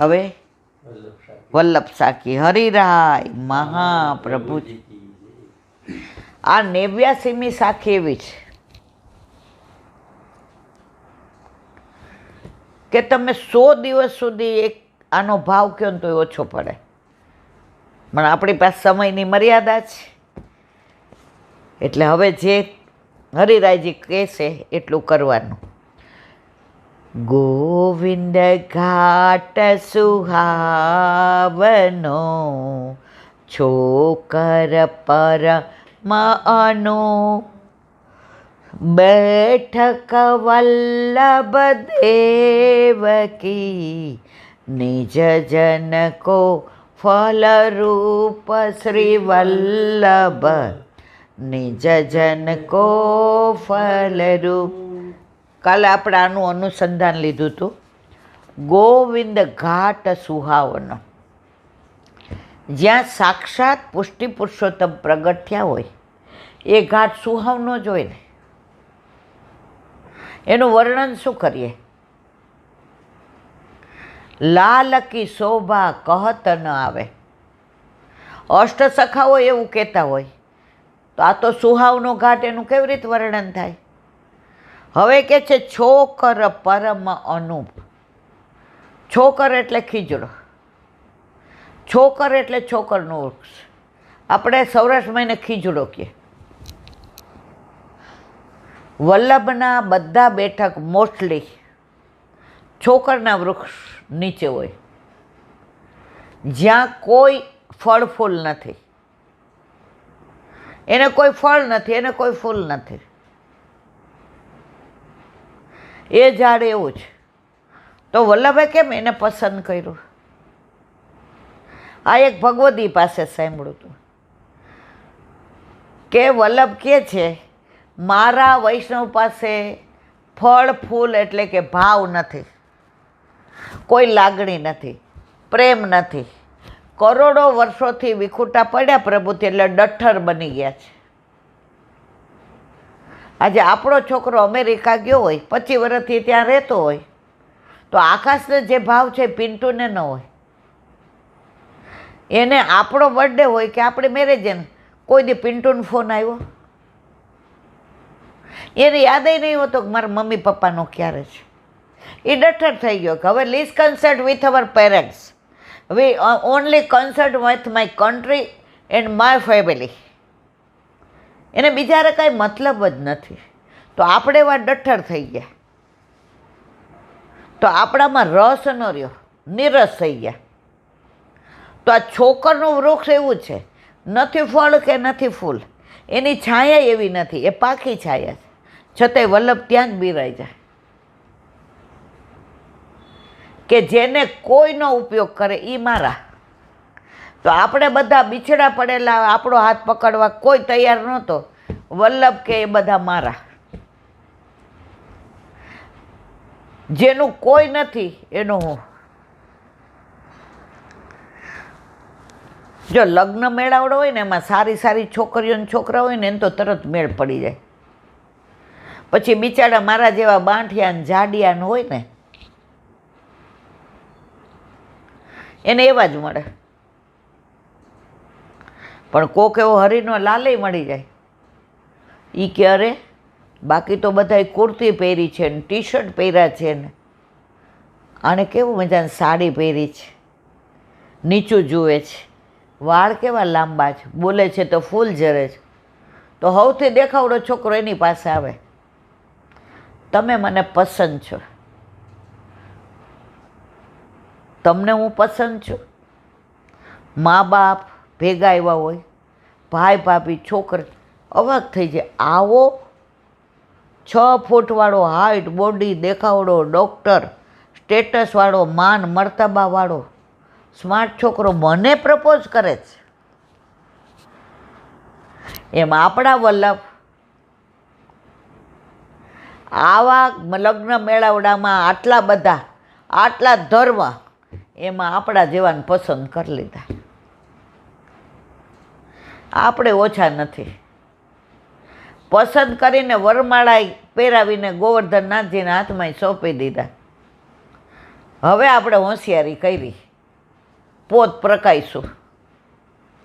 હવે? વલ્લભ સાકી સાખી હરિરાય મહાપ્રભુ. આ નેવ્યાસીમી સાખી એવી છે. કે તમે સો દિવસ સુધી એક આનો ભાવ કહો ને તો ઓછો પડે. પણ આપણી પાસે સમયની મર્યાદા છે. એટલે હવે જે હરિરાયજી કહેશે એટલું કરવાનું. ગોવિંદ ઘાટ સુહાવનો છોકર પર મનો બેઠક વલ્લભ દેવકી નિજ જન કો ફલરૂપ શ્રી વલ્લભ નિજ જન કો ફલરૂપ કાલે આપણે આનું અનુસંધાન લીધું હતું. ગોવિંદ ઘાટ સુહાવનો. જ્યાં સાક્ષાત પુષ્ટિ પુરુષોત્તમ પ્રગટ થયા હોય, એ ઘાટ સુહાવનો જ હોય ને. એનું વર્ણન શું કરીએ? લાલકી શોભા કહત ન આવે. અષ્ટસખાઓ એવું કહેતા હોય. તો આ તો સુહાવનો ઘાટ એનું કેવી રીતે વર્ણન થાય? હવે કે છે, છોકર પરમ અનુપ છોકર એટલે ખીજડો. છોકર એટલે છોકરનું વૃક્ષ. આપણે સૌરાષ્ટ્રમાં એને ખીજડો કહીએ. વલ્લભના બધા બેઠક મોસ્ટલી છોકરના વૃક્ષ નીચે હોય. જ્યાં કોઈ ફળ ફૂલ નથી. એને કોઈ ફળ નથી, એને કોઈ ફૂલ નથી. એ ઝાડ એવું છે તો વલ્લભે કેમ એને પસંદ કર્યું? આ એક ભગવદી પાસે સાંભળ્યું હતું કે વલ્લભ કે છે, મારા વૈષ્ણવ પાસે ફળ, ફૂલ એટલે કે ભાવ નથી. કોઈ લાગણી નથી. પ્રેમ નથી. કરોડો વર્ષોથી વિખૂટા પડ્યા પ્રભુથી એટલે ડઠ્ઠર બની ગયા છે. આજે આપણો છોકરો અમેરિકા ગયો હોય, પચીસ વર્ષથી ત્યાં રહેતો હોય, તો આકાશને જે ભાવ છે પિન્ટુને ન હોય. એને આપણો બર્થડે હોય કે આપણે મેરેજ એને, કોઈ દી પિન્ટુનો ફોન આવ્યો. એને યાદ નહીં હોતો કે મારા મમ્મી પપ્પાનો ક્યારે છે. એ ડઠર થઈ ગયો કે હવે લીસ concert with our parents we only concert with my country and my family એને બીજાને કાંઈ મતલબ જ નથી. તો આપણે એવા ડઠ્ઠર થઈ ગયા. તો આપણામાં રસ ન રહ્યો, નિરસ થઈ ગયા. તો આ છોકરનું વૃક્ષ એવું છે, નથી ફળ કે નથી ફૂલ, એની છાયા એવી નથી, એ પાકી છાયા છે. છતાંય વલ્લભ ત્યાં જ બિરાઈ જાય. કે જેને કોઈનો ઉપયોગ કરે એ મારા. તો આપણે બધા બિછડા પડેલા, આપણો હાથ પકડવા કોઈ તૈયાર નહોતો. વલ્લભ કે એ બધા મારા. જેનું કોઈ નથી, એનું હું. જો લગ્ન મેળાવડો હોય ને, એમાં સારી સારી છોકરીઓ અને છોકરા હોય ને, એને તો તરત મેળ પડી જાય. પછી બિચારા મારા જેવા બાંઠિયા ને જાડિયા હોય ને, એને એવા જ મળે. પણ કોક એવો હરીનો લાલે મળી જાય. એ કે અરે બાકી તો બધાય કુર્તી પહેરી છે ને ટી શર્ટ પહેર્યા છે ને. આણે કેવું મજાની સાડી પહેરી છે? નીચું જુએ છે. વાળ કેવા લાંબા છે? બોલે છે તો ફૂલ જરે છે. તો સૌથી દેખાવડો છોકરો એની પાસે આવે. તમે મને પસંદ છો. તમને હું પસંદ છું? મા બાપ ભેગા આવ્યા હોય, ભાઈ ભાભી, છોકર, અવાક થઈ જાય. આવો છ ફૂટવાળો હાઈટ બોડી દેખાવડો ડૉક્ટર સ્ટેટસવાળો માન મરતબાવાળો સ્માર્ટ છોકરો મને પ્રપોઝ કરે છે. એમ આપણા વલ્લભ, આવા લગ્ન મેળાવડામાં આટલા બધા, આટલા ધર્મ, એમાં આપણા જેવાને પસંદ કરી લીધા. આપણે ઓછા નથી. પસંદ કરીને વરમાળા પહેરાવીને ગોવર્ધનનાથજીના હાથમાં સોંપી દીધા. હવે આપણે હોશિયારી કરી. પોત પ્રકાઈશું.